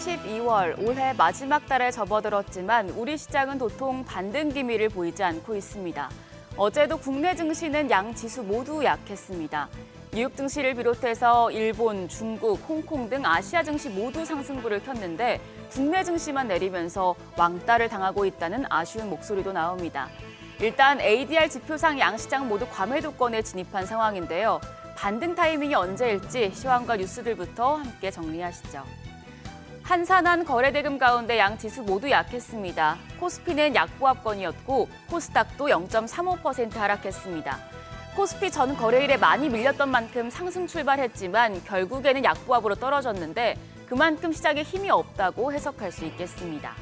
12월 올해 마지막 달에 접어들었지만 우리 시장은 도통 반등 기미를 보이지 않고 있습니다. 어제도 국내 증시는 양 지수 모두 약했습니다. 뉴욕 증시를 비롯해서 일본, 중국, 홍콩 등 아시아 증시 모두 상승부를 켰는데 국내 증시만 내리면서 왕따를 당하고 있다는 아쉬운 목소리도 나옵니다. 일단 ADR 지표상 양시장 모두 과매도권에 진입한 상황인데요. 반등 타이밍이 언제일지 시황과 뉴스들부터 함께 정리하시죠. 한산한 거래대금 가운데 양 지수 모두 약했습니다. 코스피는 약보합권이었고 코스닥도 0.35% 하락했습니다. 코스피 전 거래일에 많이 밀렸던 만큼 상승 출발했지만 결국에는 약보합으로 떨어졌는데 그만큼 시장에 힘이 없다고 해석할 수 있겠습니다.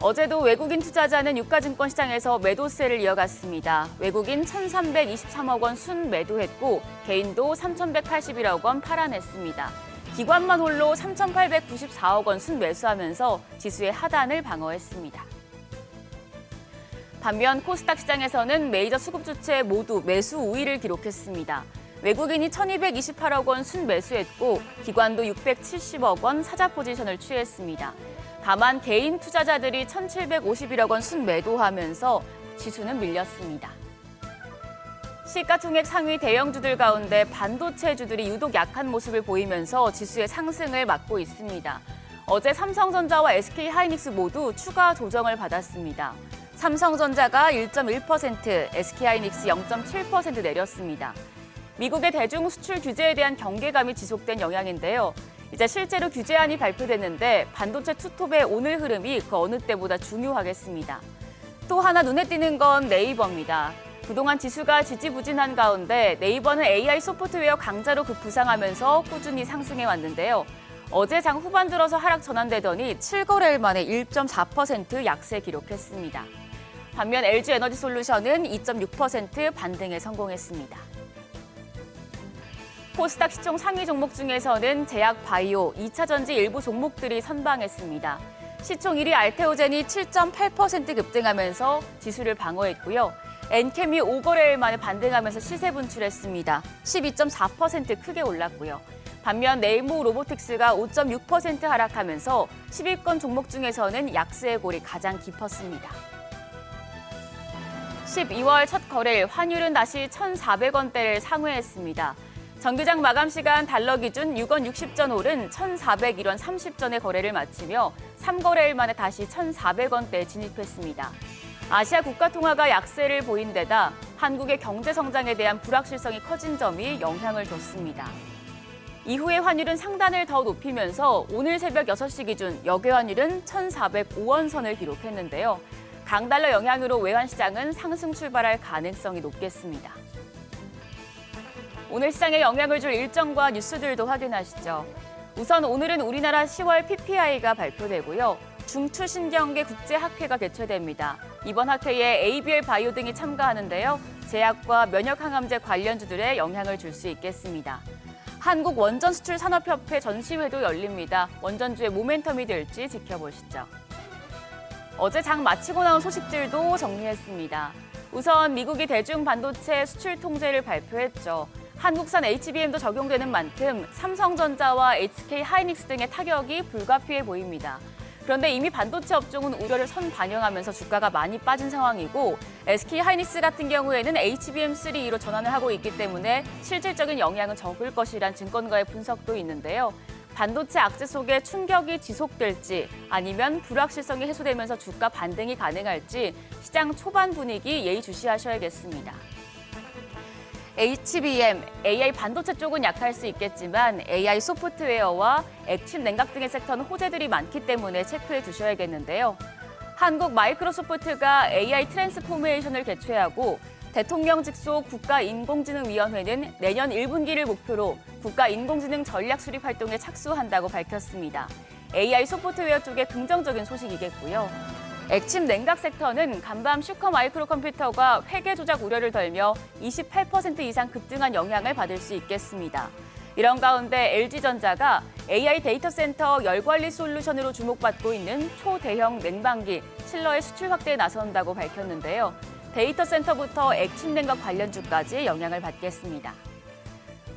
어제도 외국인 투자자는 유가증권 시장에서 매도세를 이어갔습니다. 외국인 1,323억 원 순매도했고 개인도 3,181억 원 팔아냈습니다. 기관만 홀로 3,894억 원 순매수하면서 지수의 하단을 방어했습니다. 반면 코스닥 시장에서는 메이저 수급 주체 모두 매수 우위를 기록했습니다. 외국인이 1,228억 원 순매수했고 기관도 670억 원 사자 포지션을 취했습니다. 다만 개인 투자자들이 1,751억 원 순매도하면서 지수는 밀렸습니다. 시가총액 상위 대형주들 가운데 반도체주들이 유독 약한 모습을 보이면서 지수의 상승을 막고 있습니다. 어제 삼성전자와 SK하이닉스 모두 추가 조정을 받았습니다. 삼성전자가 1.1%, SK하이닉스 0.7% 내렸습니다. 미국의 대중 수출 규제에 대한 경계감이 지속된 영향인데요. 이제 실제로 규제안이 발표됐는데 반도체 투톱의 오늘 흐름이 그 어느 때보다 중요하겠습니다. 또 하나 눈에 띄는 건 네이버입니다. 그동안 지수가 지지부진한 가운데 네이버는 AI 소프트웨어 강자로 급부상하면서 꾸준히 상승해 왔는데요. 어제 장 후반 들어서 하락 전환되더니 7거래일 만에 1.4% 약세 기록했습니다. 반면 LG 에너지 솔루션은 2.6% 반등에 성공했습니다. 코스닥 시총 상위 종목 중에서는 제약 바이오, 2차 전지 일부 종목들이 선방했습니다. 시총 1위 알테오젠이 7.8% 급등하면서 지수를 방어했고요. 엔캠이 5거래일 만에 반등하면서 시세 분출했습니다. 12.4% 크게 올랐고요. 반면 네이모 로보틱스가 5.6% 하락하면서 10위권 종목 중에서는 약세의 골이 가장 깊었습니다. 12월 첫 거래일 환율은 다시 1,400원대를 상회했습니다. 정규장 마감 시간 달러 기준 6원 60전 오른 1,401원 30전의 거래를 마치며 3거래일 만에 다시 1,400원대에 진입했습니다. 아시아 국가 통화가 약세를 보인 데다 한국의 경제 성장에 대한 불확실성이 커진 점이 영향을 줬습니다. 이후에 환율은 상단을 더 높이면서 오늘 새벽 6시 기준 역외 환율은 1,405원 선을 기록했는데요. 강달러 영향으로 외환 시장은 상승 출발할 가능성이 높겠습니다. 오늘 시장에 영향을 줄 일정과 뉴스들도 확인하시죠. 우선 오늘은 우리나라 10월 PPI가 발표되고요. 중추신경계 국제학회가 개최됩니다. 이번 학회에 ABL 바이오 등이 참가하는데요. 제약과 면역항암제 관련주들에 영향을 줄 수 있겠습니다. 한국 원전 수출 산업협회 전시회도 열립니다. 원전주의 모멘텀이 될지 지켜보시죠. 어제 장 마치고 나온 소식들도 정리했습니다. 우선 미국이 대중 반도체 수출 통제를 발표했죠. 한국산 HBM도 적용되는 만큼 삼성전자와 SK 하이닉스 등의 타격이 불가피해 보입니다. 그런데 이미 반도체 업종은 우려를 선 반영하면서 주가가 많이 빠진 상황이고 SK 하이닉스 같은 경우에는 HBM3로 전환을 하고 있기 때문에 실질적인 영향은 적을 것이란 증권가의 분석도 있는데요. 반도체 악재 속에 충격이 지속될지 아니면 불확실성이 해소되면서 주가 반등이 가능할지 시장 초반 분위기 예의주시하셔야겠습니다. HBM, AI 반도체 쪽은 약할 수 있겠지만 AI 소프트웨어와 액침 냉각 등의 섹터는 호재들이 많기 때문에 체크해 두셔야겠는데요. 한국 마이크로소프트가 AI 트랜스포메이션을 개최하고 대통령 직속 국가인공지능위원회는 내년 1분기를 목표로 국가인공지능 전략 수립 활동에 착수한다고 밝혔습니다. AI 소프트웨어 쪽에 긍정적인 소식이겠고요. 액침 냉각 섹터는 간밤 슈커 마이크로 컴퓨터가 회계 조작 우려를 덜며 28% 이상 급등한 영향을 받을 수 있겠습니다. 이런 가운데 LG전자가 AI 데이터 센터 열관리 솔루션으로 주목받고 있는 초대형 냉방기 칠러의 수출 확대에 나선다고 밝혔는데요. 데이터 센터부터 액침 냉각 관련주까지 영향을 받겠습니다.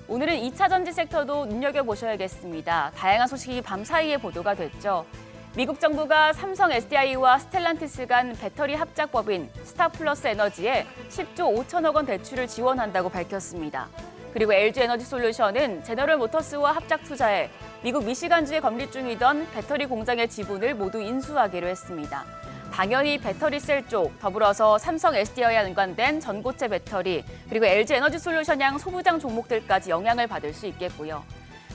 오늘은 2차 전지 섹터도 눈여겨보셔야겠습니다. 다양한 소식이 밤 사이에 보도가 됐죠. 미국 정부가 삼성 SDI와 스텔란티스 간 배터리 합작법인 스타플러스 에너지에 10조 5천억 원 대출을 지원한다고 밝혔습니다. 그리고 LG 에너지 솔루션은 제너럴 모터스와 합작 투자해 미국 미시간주에 건립 중이던 배터리 공장의 지분을 모두 인수하기로 했습니다. 당연히 배터리 셀 쪽, 더불어서 삼성 SDI와 연관된 전고체 배터리, 그리고 LG 에너지 솔루션 양 소부장 종목들까지 영향을 받을 수 있겠고요.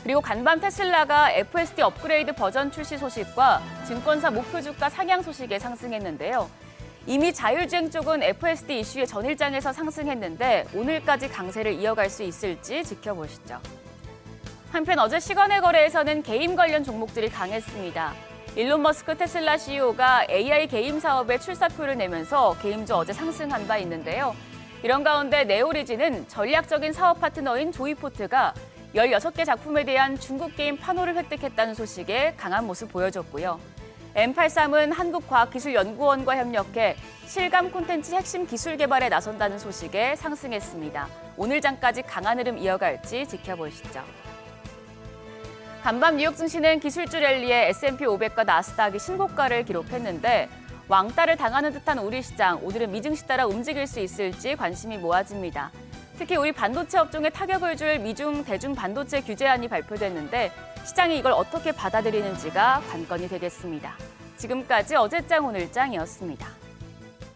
그리고 간밤 테슬라가 FSD 업그레이드 버전 출시 소식과 증권사 목표 주가 상향 소식에 상승했는데요. 이미 자율주행 쪽은 FSD 이슈의 전일장에서 상승했는데 오늘까지 강세를 이어갈 수 있을지 지켜보시죠. 한편 어제 시간의 거래에서는 게임 관련 종목들이 강했습니다. 일론 머스크 테슬라 CEO가 AI 게임 사업에 출사표를 내면서 게임주 어제 상승한 바 있는데요. 이런 가운데 네오리지는 전략적인 사업 파트너인 조이포트가 16개 작품에 대한 중국 게임 판호를 획득했다는 소식에 강한 모습 보여줬고요. M83은 한국과학기술연구원과 협력해 실감 콘텐츠 핵심 기술 개발에 나선다는 소식에 상승했습니다. 오늘 장까지 강한 흐름 이어갈지 지켜보시죠. 간밤 뉴욕 증시는 기술주 랠리에 S&P 500과 나스닥이 신고가를 기록했는데 왕따를 당하는 듯한 우리 시장 오늘은 미증시 따라 움직일 수 있을지 관심이 모아집니다. 특히 우리 반도체 업종에 타격을 줄 미중 대중 반도체 규제안이 발표됐는데 시장이 이걸 어떻게 받아들이는지가 관건이 되겠습니다. 지금까지 어제장 오늘장이었습니다.